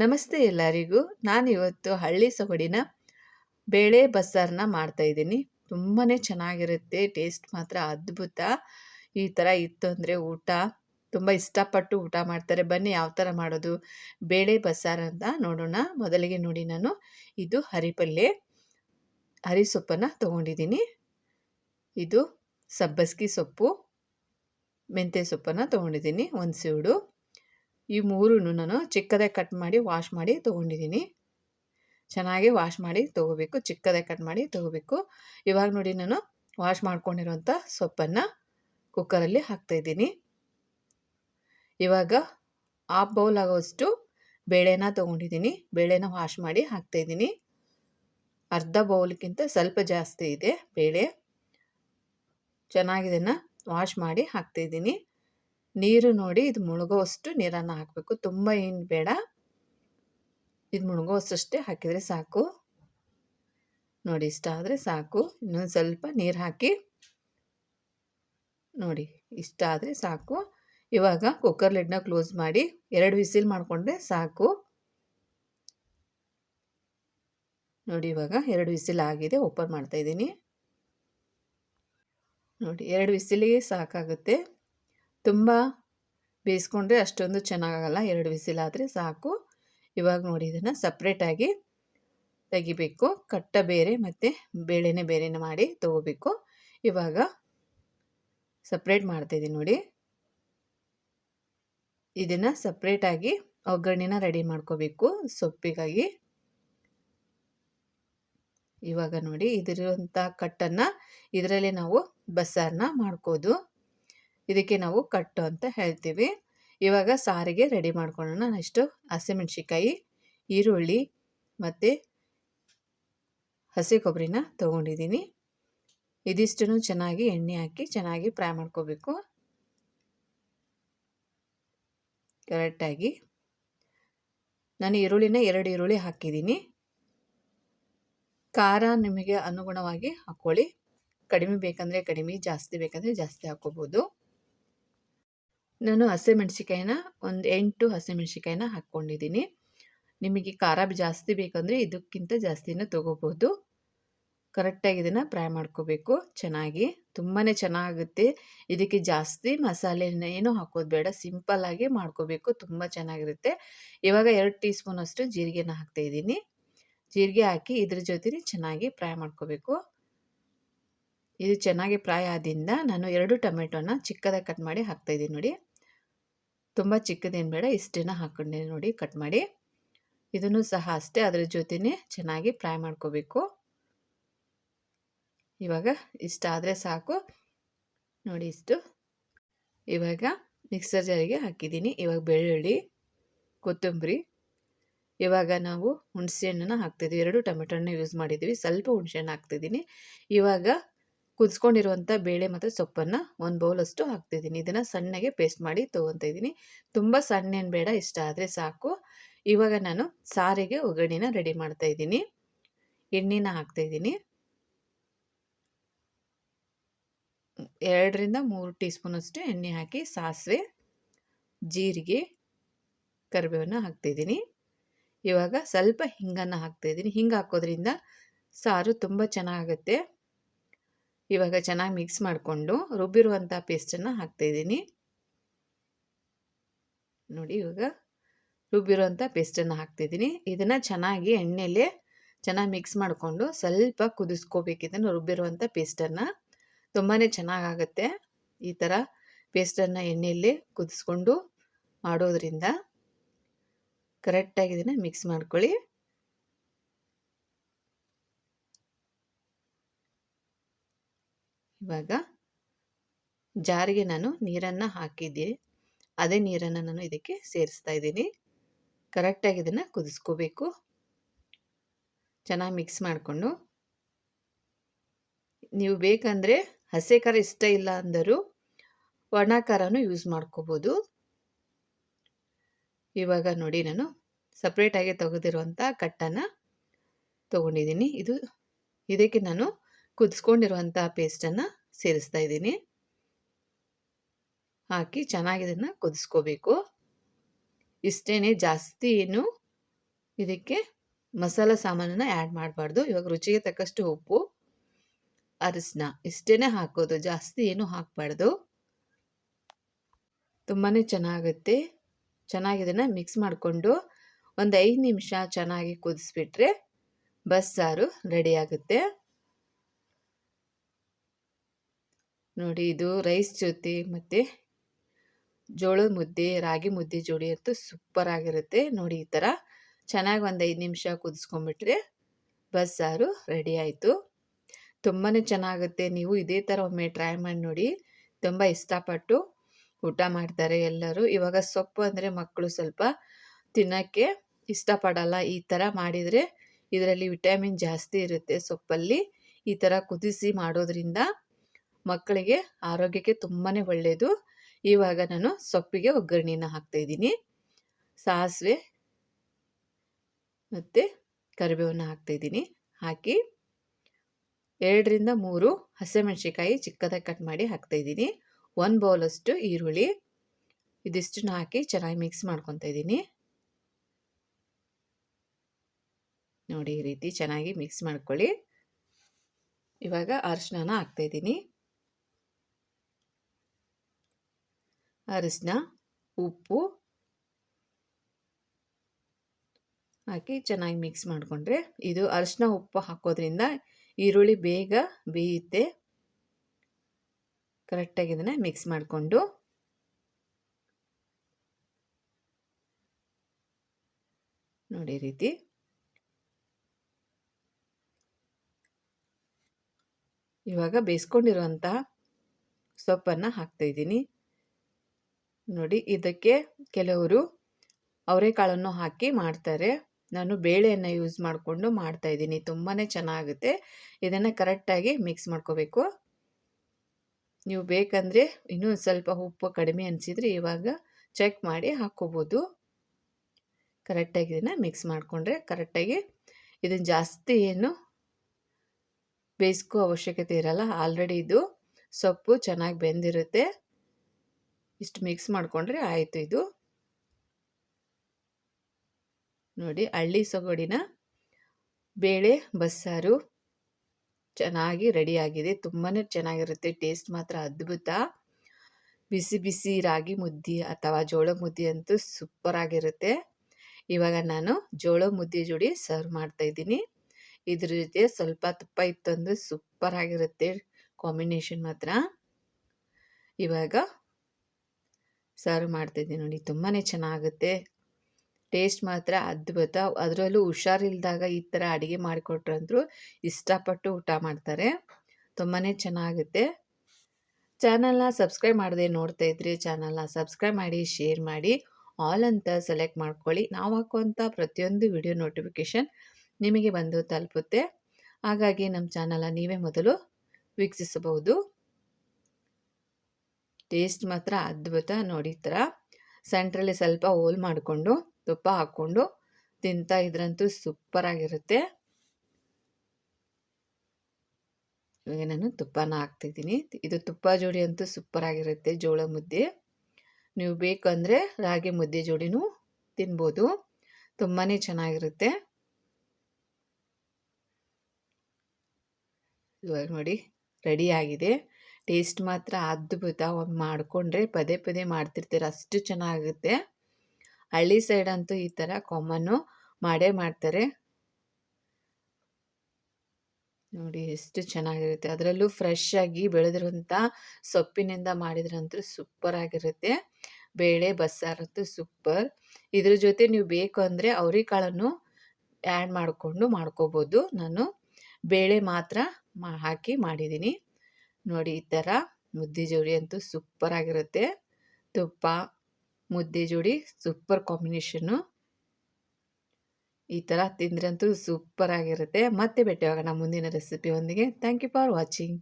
ನಮಸ್ತೆ ಎಲ್ಲರಿಗೂ. ನಾನು ಇವತ್ತು ಹಳ್ಳಿ ಸೊಗಡಿನ ಬೇಳೆ ಬಸ್ಸಾರನ್ನ ಮಾಡ್ತಾಯಿದ್ದೀನಿ ತುಂಬಾ ಚೆನ್ನಾಗಿರುತ್ತೆ, ಟೇಸ್ಟ್ ಮಾತ್ರ ಅದ್ಭುತ. ಈ ಥರ ಇತ್ತು ಅಂದರೆ ಊಟ. ತುಂಬ ಇಷ್ಟಪಟ್ಟು ಊಟ ಮಾಡ್ತಾರೆ. ಬನ್ನಿ ಯಾವ ಥರ ಮಾಡೋದು. ಬೇಳೆ ಬಸ್ಸಾರು ಅಂತ ನೋಡೋಣ. ಮೊದಲಿಗೆ ನೋಡಿ ನಾನು. ಇದು ಹರಿಪಲ್ಲೆ. ಹರಿ ಸೊಪ್ಪನ್ನು ತೊಗೊಂಡಿದ್ದೀನಿ. ಇದು ಸಬ್ಬಸ್ಗಿ ಸೊಪ್ಪು. ಮೆಂತ್ಯ ಸೊಪ್ಪನ್ನು ತೊಗೊಂಡಿದ್ದೀನಿ. ಒಂದು ಸೀಡು ಈ ಮೂರೂ ನಾನು ಚಿಕ್ಕದಾಗಿ ಕಟ್ ಮಾಡಿ ವಾಶ್ ಮಾಡಿ ತೊಗೊಂಡಿದ್ದೀನಿ. ಚೆನ್ನಾಗಿ ವಾಶ್ ಮಾಡಿ ತೊಗೋಬೇಕು ಚಿಕ್ಕದಾಗಿ ಕಟ್ ಮಾಡಿ ತೊಗೋಬೇಕು. ಇವಾಗ ನೋಡಿ ನಾನು ವಾಶ್ ಮಾಡ್ಕೊಂಡಿರೋಂಥ ಸೊಪ್ಪನ್ನು ಕುಕ್ಕರಲ್ಲಿ ಹಾಕ್ತಾಯಿದ್ದೀನಿ ಇವಾಗ ಹಾಫ್ ಬೌಲ್ ಆಗೋಷ್ಟು ಬೇಳೆನ ತೊಗೊಂಡಿದ್ದೀನಿ. ಬೇಳೆನ ವಾಶ್ ಮಾಡಿ ಹಾಕ್ತಾಯಿದ್ದೀನಿ ಅರ್ಧ ಬೌಲ್ಗಿಂತ ಸ್ವಲ್ಪ ಜಾಸ್ತಿ ಇದೆ ಬೇಳೆ. ಚೆನ್ನಾಗಿದನ್ನು ವಾಶ್ ಮಾಡಿ ಹಾಕ್ತಾಯಿದ್ದೀನಿ ನೀರು ನೋಡಿ ಇದು ಮುಳುಗೋವಷ್ಟು ನೀರನ್ನು ಹಾಕಬೇಕು. ತುಂಬ ಏನು ಬೇಡ. ಇದು ಮುಳುಗೋವಷ್ಟೇ ಹಾಕಿದರೆ ಸಾಕು. ನೋಡಿ ಇಷ್ಟ ಆದರೆ ಸಾಕು. ಇನ್ನೊಂದು ಸ್ವಲ್ಪ ನೀರು ಹಾಕಿ. ನೋಡಿ ಇಷ್ಟ ಆದರೆ ಸಾಕು. ಇವಾಗ ಕುಕ್ಕರ್ ಲಿಡ್ನ ಕ್ಲೋಸ್ ಮಾಡಿ ಎರಡು ವಿಸಿಲ್ ಮಾಡಿಕೊಂಡ್ರೆ ಸಾಕು. ನೋಡಿ ಇವಾಗ ಎರಡು ವಿಸಿಲ್ ಆಗಿದೆ ಓಪನ್ ಮಾಡ್ತಾ ಇದ್ದೀನಿ. ನೋಡಿ ಎರಡು ವಿಸಿಲಿಗೆ ಸಾಕಾಗುತ್ತೆ. ತುಂಬ ಬೇಯಿಸ್ಕೊಂಡ್ರೆ ಅಷ್ಟೊಂದು ಚೆನ್ನಾಗಾಗಲ್ಲ. ಎರಡು ವಿಸಿಲಾದರೆ ಸಾಕು. ಇವಾಗ ನೋಡಿ ಇದನ್ನು ಸಪ್ರೇಟಾಗಿ ತೆಗಿಬೇಕು. ಕಟ್ಟ ಬೇರೆ ಮತ್ತು ಬೇಳೆನೇ ಬೇರೆನೇ ಮಾಡಿ ತೊಗೋಬೇಕು. ಇವಾಗ ಸಪ್ರೇಟ್ ಮಾಡ್ತಾಯಿದ್ದೀನಿ ನೋಡಿ. ಇದನ್ನು ಸಪ್ರೇಟಾಗಿ ಒಗ್ಗರಣೆನ ರೆಡಿ ಮಾಡ್ಕೋಬೇಕು ಸೊಪ್ಪಿಗಾಗಿ. ಇವಾಗ ನೋಡಿ ಇದರಂಥ ಕಟ್ಟನ್ನು ಇದರಲ್ಲಿ ನಾವು ಬಸ್ಸಾರನ್ನ ಮಾಡ್ಕೋದು. ಇದಕ್ಕೆ ನಾವು ಕಟ್ಟು ಅಂತ ಹೇಳ್ತೀವಿ. ಇವಾಗ ಸಾರಿಗೆ ರೆಡಿ ಮಾಡ್ಕೊಳ್ಳೋಣ. ನೆಕ್ಸ್ಟು ಹಸಿಮೆಣ್ಸಿಕಾಯಿ ಈರುಳ್ಳಿ ಮತ್ತು ಹಸಿ ಕೊಬ್ಬರಿನ ತೊಗೊಂಡಿದ್ದೀನಿ. ಇದಿಷ್ಟನ್ನು ಚೆನ್ನಾಗಿ ಎಣ್ಣೆ ಹಾಕಿ ಚೆನ್ನಾಗಿ ಫ್ರೈ ಮಾಡ್ಕೋಬೇಕು. ಕರೆಕ್ಟಾಗಿ. ನಾನು ಈರುಳ್ಳಿನ ಎರಡು ಈರುಳ್ಳಿ ಹಾಕಿದ್ದೀನಿ. ಖಾರ ನಿಮಗೆ ಅನುಗುಣವಾಗಿ ಹಾಕ್ಕೊಳ್ಳಿ. ಕಡಿಮೆ ಬೇಕಂದರೆ ಕಡಿಮೆ, ಜಾಸ್ತಿ ಬೇಕಂದರೆ ಜಾಸ್ತಿ ಹಾಕ್ಕೋಬೋದು. ನಾನು ಹಸಿಮೆಣ್ಸಿಕಾಯಿನ ಒಂದು ಎಂಟು ಹಸಿಮೆಣ್ಸಿಕಾಯಿನ ಹಾಕ್ಕೊಂಡಿದ್ದೀನಿ. ನಿಮಗೆ ಖಾರ ಜಾಸ್ತಿ ಬೇಕಂದರೆ ಇದಕ್ಕಿಂತ ಜಾಸ್ತಿನ ತೊಗೋಬೋದು. ಕರೆಕ್ಟಾಗಿ ಇದನ್ನು ಫ್ರೈ ಮಾಡ್ಕೋಬೇಕು ಚೆನ್ನಾಗಿ. ತುಂಬಾ ಚೆನ್ನಾಗುತ್ತೆ. ಇದಕ್ಕೆ ಜಾಸ್ತಿ ಮಸಾಲೆನ ಏನೂ ಹಾಕೋದು ಬೇಡ. ಸಿಂಪಲ್ಲಾಗಿ ಮಾಡ್ಕೋಬೇಕು. ತುಂಬ ಚೆನ್ನಾಗಿರುತ್ತೆ. ಇವಾಗ ಎರಡು ಟೀ ಸ್ಪೂನಷ್ಟು ಜೀರಿಗೆನ ಹಾಕ್ತಾಯಿದ್ದೀನಿ ಜೀರಿಗೆ ಹಾಕಿ ಇದ್ರ ಜೊತೆ ಚೆನ್ನಾಗಿ ಫ್ರೈ ಮಾಡ್ಕೋಬೇಕು. ಇದು ಚೆನ್ನಾಗಿ ಫ್ರೈ ಆದಿಂದ ನಾನು ಎರಡು ಟೊಮೆಟೊನ ಚಿಕ್ಕದಾಗಿ ಕಟ್ ಮಾಡಿ ಹಾಕ್ತಾಯಿದ್ದೀನಿ ನೋಡಿ. ತುಂಬ ಚಿಕ್ಕದೇನು ಬೇಡ ಇಷ್ಟೇನ ಹಾಕೊಂಡೆ ನೋಡಿ ಕಟ್ ಮಾಡಿ. ಇದನ್ನು ಸಹ ಅಷ್ಟೇ, ಅದರ ಜೊತೆನೇ ಚೆನ್ನಾಗಿ ಫ್ರೈ ಮಾಡ್ಕೋಬೇಕು. ಇವಾಗ ಇಷ್ಟ ಆದರೆ ಸಾಕು. ನೋಡಿ ಇಷ್ಟು. ಇವಾಗ ಮಿಕ್ಸರ್ ಜಾರಿಗೆ ಹಾಕಿದ್ದೀನಿ. ಇವಾಗ ಬೆಳ್ಳುಳ್ಳಿ, ಕೊತ್ತಂಬರಿ. ಇವಾಗ ನಾವು ಹುಣಸೆ ಹಣ್ಣನ್ನು ಹಾಕ್ತಿದ್ವಿ. ಎರಡು ಟೊಮೆಟೊನ ಯೂಸ್ ಮಾಡಿದ್ವಿ. ಸ್ವಲ್ಪ ಹುಣಸೆ ಹಣ್ಣು ಹಾಕ್ತಿದ್ದೀನಿ. ಇವಾಗ ಕುದಿಸ್ಕೊಂಡಿರುವಂಥ ಬೇಳೆ ಮತ್ತು ಸೊಪ್ಪನ್ನು ಒಂದು ಬೌಲಷ್ಟು ಹಾಕ್ತಿದ್ದೀನಿ. ಇದನ್ನು ಸಣ್ಣಗೆ ಪೇಸ್ಟ್ ಮಾಡಿ ತೊಗೊತಾ ಇದ್ದೀನಿ. ತುಂಬ ಸಣ್ಣೇನು ಬೇಡ, ಇಷ್ಟ ಆದರೆ ಸಾಕು. ಇವಾಗ ನಾನು ಸಾರಿಗೆ ಒಗ್ಗರಣೆನ ರೆಡಿ ಮಾಡ್ತಾ ಇದ್ದೀನಿ. ಎಣ್ಣೆನ ಹಾಕ್ತಾಯಿದ್ದೀನಿ ಎರಡರಿಂದ ಮೂರು ಟೀ ಸ್ಪೂನಷ್ಟು ಎಣ್ಣೆ ಹಾಕಿ ಸಾಸಿವೆ, ಜೀರಿಗೆ, ಕರಿಬೇವನ್ನು ಹಾಕ್ತಿದ್ದೀನಿ ಇವಾಗ ಸ್ವಲ್ಪ ಹಿಂಗನ್ನು ಹಾಕ್ತಾಯಿದ್ದೀನಿ ಹಿಂಗೆ ಹಾಕೋದ್ರಿಂದ ಸಾರು ತುಂಬ ಚೆನ್ನಾಗುತ್ತೆ. ಇವಾಗ ಚೆನ್ನಾಗಿ ಮಿಕ್ಸ್ ಮಾಡಿಕೊಂಡು ರುಬ್ಬಿರುವಂಥ ಪೇಸ್ಟನ್ನು ಹಾಕ್ತಾಯಿದ್ದೀನಿ ನೋಡಿ ಇವಾಗ ರುಬ್ಬಿರುವಂಥ ಪೇಸ್ಟನ್ನು ಹಾಕ್ತಿದ್ದೀನಿ ಇದನ್ನು ಚೆನ್ನಾಗಿ ಎಣ್ಣೆಲೆ ಚೆನ್ನಾಗಿ ಮಿಕ್ಸ್ ಮಾಡಿಕೊಂಡು ಸ್ವಲ್ಪ ಕುದಿಸ್ಕೋಬೇಕು ಇದನ್ನು ರುಬ್ಬಿರುವಂಥ ಪೇಸ್ಟನ್ನು ತುಂಬಾ ಚೆನ್ನಾಗಾಗುತ್ತೆ ಈ ಥರ ಪೇಸ್ಟನ್ನು ಎಣ್ಣೆಯಲ್ಲಿ ಕುದಿಸ್ಕೊಂಡು ಮಾಡೋದ್ರಿಂದ. ಕರೆಕ್ಟಾಗಿ ಇದನ್ನು ಮಿಕ್ಸ್ ಮಾಡ್ಕೊಳ್ಳಿ. ಇವಾಗ ಜಾರಿಗೆ ನಾನು ನೀರನ್ನು ಹಾಕಿದ್ದೀನಿ ಅದೇ ನೀರನ್ನು ನಾನು ಇದಕ್ಕೆ ಸೇರಿಸ್ತಾ ಇದ್ದೀನಿ. ಕರೆಕ್ಟಾಗಿ ಇದನ್ನು ಕುದಿಸ್ಕೋಬೇಕು. ಚೆನ್ನಾಗಿ ಮಿಕ್ಸ್ ಮಾಡಿಕೊಂಡು. ನೀವು ಬೇಕಂದರೆ ಹಸೆ ಖಾರ ಇಷ್ಟ ಇಲ್ಲ ಅಂದರೂ ಒಣ ಖಾರನೂ ಯೂಸ್ ಮಾಡ್ಕೋಬೋದು. ಇವಾಗ ನೋಡಿ ನಾನು ಸಪ್ರೇಟಾಗಿ ತೆಗೆದಿರುವಂಥ ಕಟ್ಟನ್ನು ತೊಗೊಂಡಿದ್ದೀನಿ. ಇದು ಇದಕ್ಕೆ ನಾನು ಕುದಿಸ್ಕೊಂಡಿರುವಂಥ ಪೇಸ್ಟನ್ನು ಸೇರಿಸ್ತಾ ಇದ್ದೀನಿ. ಹಾಕಿ ಚೆನ್ನಾಗಿ ಇದನ್ನು ಕುದಿಸ್ಕೋಬೇಕು. ಇಷ್ಟೇ ಜಾಸ್ತಿ ಏನು ಇದಕ್ಕೆ ಮಸಾಲ ಸಾಮಾನನ್ನು ಆ್ಯಡ್ ಮಾಡಬಾರ್ದು. ಇವಾಗ ರುಚಿಗೆ ತಕ್ಕಷ್ಟು ಉಪ್ಪು ಅರಿಶಿನ ಇಷ್ಟೇ ಹಾಕೋದು. ಜಾಸ್ತಿ ಏನು ಹಾಕಬಾರ್ದು. ತುಂಬಾ ಚೆನ್ನಾಗುತ್ತೆ. ಚೆನ್ನಾಗಿ ಇದನ್ನು ಮಿಕ್ಸ್ ಮಾಡಿಕೊಂಡು ಒಂದು ಐದು ನಿಮಿಷ ಚೆನ್ನಾಗಿ ಕುದಿಸ್ಬಿಟ್ರೆ ಬಸ್ಸಾರು ರೆಡಿ ನೋಡಿ ಇದು ರೈಸ್ ಜೊತೆ ಮತ್ತು ಜೋಳದ ಮುದ್ದೆ, ರಾಗಿ ಮುದ್ದೆ ಜೋಡಿ ಅಂತೂ ಸೂಪರ್ ಆಗಿರುತ್ತೆ. ನೋಡಿ ಈ ಥರ ಚೆನ್ನಾಗಿ ಒಂದು ಐದು ನಿಮಿಷ ಕುದಿಸ್ಕೊಂಬಿಟ್ರೆ ಬಸ್ಸಾರು ರೆಡಿ ಆಯಿತು. ತುಂಬಾ ಚೆನ್ನಾಗುತ್ತೆ. ನೀವು ಇದೇ ಥರ ಒಮ್ಮೆ ಟ್ರೈ ಮಾಡಿ ನೋಡಿ. ತುಂಬ ಇಷ್ಟಪಟ್ಟು ಊಟ ಮಾಡ್ತಾರೆ ಎಲ್ಲರೂ. ಇವಾಗ ಸೊಪ್ಪು ಅಂದರೆ ಮಕ್ಕಳು ಸ್ವಲ್ಪ ತಿನ್ನೋಕ್ಕೆ ಇಷ್ಟಪಡಲ್ಲ. ಈ ಥರ ಮಾಡಿದರೆ ಇದರಲ್ಲಿ ವಿಟಮಿನ್ ಜಾಸ್ತಿ ಇರುತ್ತೆ ಸೊಪ್ಪಲ್ಲಿ. ಈ ಥರ ಕುದಿಸಿ ಮಾಡೋದ್ರಿಂದ ಮಕ್ಕಳಿಗೆ ಆರೋಗ್ಯಕ್ಕೆ ತುಂಬಾ ಒಳ್ಳೆಯದು ಇವಾಗ ನಾನು ಸೊಪ್ಪಿಗೆ ಒಗ್ಗರಣೆಯನ್ನು ಹಾಕ್ತಾ ಇದ್ದೀನಿ. ಸಾಸಿವೆ ಮತ್ತು ಕರಿಬೇವನ್ನು ಹಾಕ್ತಾಯಿದ್ದೀನಿ ಹಾಕಿ ಎರಡರಿಂದ ಮೂರು ಹಸಿಮೆಣ್ಸಿಕಾಯಿ ಚಿಕ್ಕದಾಗಿ ಕಟ್ ಮಾಡಿ ಹಾಕ್ತಾಯಿದ್ದೀನಿ ಒಂದು ಬೌಲಷ್ಟು ಈರುಳ್ಳಿ. ಇದಿಷ್ಟನ್ನು ಹಾಕಿ ಚೆನ್ನಾಗಿ ಮಿಕ್ಸ್ ಮಾಡ್ಕೊತಾ ಇದ್ದೀನಿ. ನೋಡಿ ಈ ರೀತಿ ಚೆನ್ನಾಗಿ ಮಿಕ್ಸ್ ಮಾಡ್ಕೊಳ್ಳಿ. ಇವಾಗ ಅರಿಶಿನ ಹಾಕ್ತಾಯಿದ್ದೀನಿ ಅರಿಶಿನ, ಉಪ್ಪು ಹಾಕಿ ಚೆನ್ನಾಗಿ ಮಿಕ್ಸ್ ಮಾಡಿಕೊಂಡ್ರೆ ಇದು ಅರಿಶಿನ, ಉಪ್ಪು ಹಾಕೋದ್ರಿಂದ ಈರುಳ್ಳಿ ಬೇಗ ಬೇಯುತ್ತೆ. ಕರೆಕ್ಟಾಗಿ ಇದನ್ನು ಮಿಕ್ಸ್ ಮಾಡಿಕೊಂಡು ನೋಡಿ ರೀತಿ. ಇವಾಗ ಬೇಯಿಸ್ಕೊಂಡಿರುವಂತಹ ಸೊಪ್ಪನ್ನು ಹಾಕ್ತಾಯಿದ್ದೀನಿ ನೋಡಿ, ಇದಕ್ಕೆ ಕೆಲವರು ಅವರೆಕಾಳನ್ನು ಹಾಕಿ ಮಾಡ್ತಾರೆ. ನಾನು ಬೇಳೆಯನ್ನು ಯೂಸ್ ಮಾಡಿಕೊಂಡು ಮಾಡ್ತಾಯಿದ್ದೀನಿ ತುಂಬಾ ಚೆನ್ನಾಗುತ್ತೆ. ಇದನ್ನು ಕರೆಕ್ಟಾಗಿ ಮಿಕ್ಸ್ ಮಾಡ್ಕೋಬೇಕು. ನೀವು ಬೇಕಂದರೆ ಇನ್ನೂ ಸ್ವಲ್ಪ ಉಪ್ಪು ಕಡಿಮೆ ಅನಿಸಿದರೆ ಇವಾಗ ಚೆಕ್ ಮಾಡಿ ಹಾಕ್ಕೋಬೋದು. ಕರೆಕ್ಟಾಗಿ ಇದನ್ನು ಮಿಕ್ಸ್ ಮಾಡಿಕೊಂಡ್ರೆ ಕರೆಕ್ಟಾಗಿ ಇದನ್ನು ಜಾಸ್ತಿ ಏನು ಬೇಯಿಸ್ಕೋ ಅವಶ್ಯಕತೆ ಇರಲ್ಲ. ಆಲ್ರೆಡಿ ಇದು ಸೊಪ್ಪು ಚೆನ್ನಾಗಿ ಬೆಂದಿರುತ್ತೆ. ಇಷ್ಟು ಮಿಕ್ಸ್ ಮಾಡಿಕೊಂಡ್ರೆ ಆಯಿತು ಇದು. ನೋಡಿ ಹಳ್ಳಿ ಸೊಗಡಿನ ಬೇಳೆ, ಬಸ್ಸಾರು ಚೆನ್ನಾಗಿ ರೆಡಿಯಾಗಿದೆ ತುಂಬಾ ಚೆನ್ನಾಗಿರುತ್ತೆ. ಟೇಸ್ಟ್ ಮಾತ್ರ ಅದ್ಭುತ. ಬಿಸಿ ಬಿಸಿ ರಾಗಿ ಮುದ್ದೆ ಅಥವಾ ಜೋಳ ಮುದ್ದೆ ಅಂತೂ ಸೂಪರ್ ಆಗಿರುತ್ತೆ. ಇವಾಗ ನಾನು ಜೋಳ ಮುದ್ದೆ ಜೋಡಿ ಸರ್ವ್ ಮಾಡ್ತಾ ಇದ್ದೀನಿ. ಇದ್ರ ಜೊತೆ ಸ್ವಲ್ಪ ತುಪ್ಪ ಇತ್ತಂದ್ರೆ ಸೂಪರ್ ಆಗಿರುತ್ತೆ. ಕಾಂಬಿನೇಷನ್ ಮಾತ್ರ. ಇವಾಗ ಸರ್ವ್ ಮಾಡ್ತಿದ್ದೆ ನೋಡಿ ತುಂಬಾ ಚೆನ್ನಾಗುತ್ತೆ. ಟೇಸ್ಟ್ ಮಾತ್ರ ಅದ್ಭುತ. ಅದರಲ್ಲೂ ಹುಷಾರಿಲ್ದಾಗ ಈ ಥರ ಅಡುಗೆ ಮಾಡಿಕೊಟ್ರಂದ್ರು ಇಷ್ಟಪಟ್ಟು ಊಟ ಮಾಡ್ತಾರೆ. ತುಂಬಾ ಚೆನ್ನಾಗುತ್ತೆ. ಚಾನಲ್ನ ಸಬ್ಸ್ಕ್ರೈಬ್ ಮಾಡದೆ ನೋಡ್ತಾ ಇದ್ರೆ, ಚಾನಲ್ನ ಸಬ್ಸ್ಕ್ರೈಬ್ ಮಾಡಿ, ಶೇರ್ ಮಾಡಿ. ಆಲ್ ಅಂತ ಸೆಲೆಕ್ಟ್ ಮಾಡ್ಕೊಳ್ಳಿ. ನಾವು ಹಾಕುವಂಥ ಪ್ರತಿಯೊಂದು ವಿಡಿಯೋ ನೋಟಿಫಿಕೇಷನ್ ನಿಮಗೆ ಬಂದು ತಲುಪುತ್ತೆ. ಹಾಗಾಗಿ ನಮ್ಮ ಚಾನಲ್ನ ನೀವೇ ಮೊದಲು ವೀಕ್ಷಿಸಬಹುದು. ಟೇಸ್ಟ್ ಮಾತ್ರ ಅದ್ಭುತ ನೋಡಿ ಥರ. ಸೆಂಟ್ರಲ್ಲಿ ಸ್ವಲ್ಪ ಹೋಲ್ ಮಾಡಿಕೊಂಡು, ತುಪ್ಪ ಹಾಕ್ಕೊಂಡು ತಿಂತಾ ಇದ್ರಂತೂ ಸೂಪರ್ ಆಗಿರುತ್ತೆ. ಇವಾಗ ನಾನು ತುಪ್ಪನ ಹಾಕ್ತಿದ್ದೀನಿ. ಇದು ತುಪ್ಪ ಜೋಡಿ ಅಂತೂ ಸೂಪರ್ ಆಗಿರುತ್ತೆ ಜೋಳ ಮುದ್ದೆ. ನೀವು ಬೇಕಂದರೆ ರಾಗಿ ಮುದ್ದೆ ಜೋಡಿನೂ ತಿನ್ಬೋದು. ತುಂಬಾ ಚೆನ್ನಾಗಿರುತ್ತೆ. ಇವಾಗ ನೋಡಿ ಆಗಿದೆ. ಟೇಸ್ಟ್ ಮಾತ್ರ ಅದ್ಭುತ ಒಂದು ಮಾಡಿಕೊಂಡ್ರೆ ಪದೇ ಪದೇ ಮಾಡ್ತಿರ್ತೀರ, ಅಷ್ಟು ಚೆನ್ನಾಗುತ್ತೆ. ಹಳ್ಳಿ ಸೈಡ್ ಅಂತೂ ಈ ಥರ ಕಾಮನ್ನು ಮಾಡೇ ಮಾಡ್ತಾರೆ. ನೋಡಿ ಎಷ್ಟು ಚೆನ್ನಾಗಿರುತ್ತೆ. ಅದರಲ್ಲೂ ಫ್ರೆಶ್ ಆಗಿ ಬೆಳೆದಿರುವಂಥ ಸೊಪ್ಪಿನಿಂದ ಮಾಡಿದ್ರಂತೂ ಸೂಪರ್ ಆಗಿರುತ್ತೆ. ಬೇಳೆ, ಬಸ್ಸಾರಂತೂ ಸೂಪರ್ ಇದ್ರ ಜೊತೆ ನೀವು ಬೇಕು ಅಂದರೆ ಅವರಿಕಾಳನ್ನು ಆ್ಯಡ್ ಮಾಡಿಕೊಂಡು ಮಾಡ್ಕೋಬೋದು. ನಾನು ಬೇಳೆ ಮಾತ್ರ ಮಾ, ಹಾಕಿ ಮಾಡಿದ್ದೀನಿ. ನೋಡಿ ಈ ಥರ ಮುದ್ದೆ ಜೋಡಿ ಅಂತೂ ಸೂಪರ್ ಆಗಿರುತ್ತೆ. ತುಪ್ಪ, ಮುದ್ದೆ ಜೋಡಿ ಸೂಪರ್ ಕಾಂಬಿನೇಷನ್ನು ಈ ಥರ ತಿಂದ್ರಂತೂ ಸೂಪರ್ ಆಗಿರುತ್ತೆ. ಮತ್ತೆ ಭೇಟಿಯಾಗೋಣ ಮುಂದಿನ ರೆಸಿಪಿಯೊಂದಿಗೆ ಥ್ಯಾಂಕ್ ಯು ಫಾರ್ ವಾಚಿಂಗ್